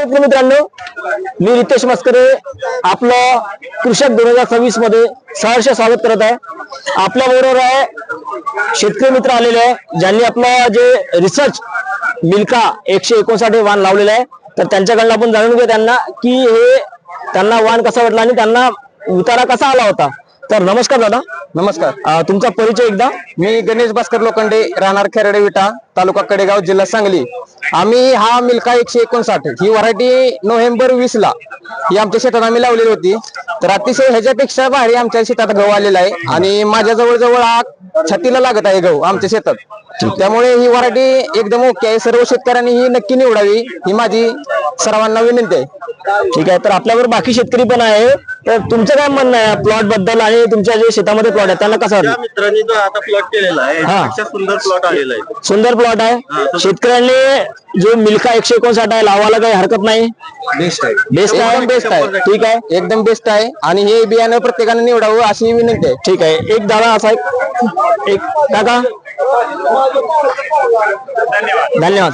शेतकरी मित्रांनो. मी रितेश मस्करे. आपलं कृषक दोन हजार सव्वीसमध्ये सहर्ष स्वागत करत आहे. आपल्या बरोबर आहे शेतकरी मित्र आलेले आहे ज्यांनी आपलं जे रिसर्च मिल्का एकशे एकोणसाठ हे वाण लावलेलं आहे. तर त्यांच्याकडनं आपण जाणून घेऊ त्यांना की हे त्यांना वाण कसा वाटला आणि त्यांना उतारा कसा आला होता. तर नमस्कार दादा. नमस्कार. अं, तुमचा परिचय एकदा. मी गणेश भास्कर लोखंडे राहणार खेरडे विटा तालुका कडेगाव जिल्हा सांगली. आम्ही हा मिल्का एकशे एकोणसाठ ही व्हरायटी नोव्हेंबर वीस ला. ही आमच्या शेतात आम्ही लावलेली होती. तर अतिशय ह्याच्यापेक्षा भारी आमच्या शेतात गहू आलेला आहे. आणि माझ्या जवळ जवळ हा छातीला लागत आहे गहू आमच्या शेतात. त्यामुळे ही व्हरायटी एकदम ओके आहे. सर्व शेतकऱ्यांनी ही नक्की निवडावी ही माझी सर्वांना विनंती आहे. ठीक आहे तर आपल्यावर बाकी शेतकरी पण आहे. तर तुमचं काय म्हणणं आहे? प्लॉटबद्दल आणि तुमच्या जे शेतामध्ये प्लॉट आहे त्यांना कसं त्या वाटलं मित्रांनी जो आता प्लॉट केलेला आहे हा. सुंदर प्लॉट आलेला आहे. सुंदर प्लॉट आहे. शेतकऱ्यांनी जो मिल्का एकशे एकोणसाठ आहे लावायला काही हरकत नाही? बेस्ट आहे. बेस्ट आहे बेस्ट आहे. ठीक आहे? एकदम बेस्ट आहे. आणि हे बियाणं प्रत्येकाने निवडावं अशी विनंती आहे. ठीक आहे. एक दादा असा एक एक काका? धन्यवाद.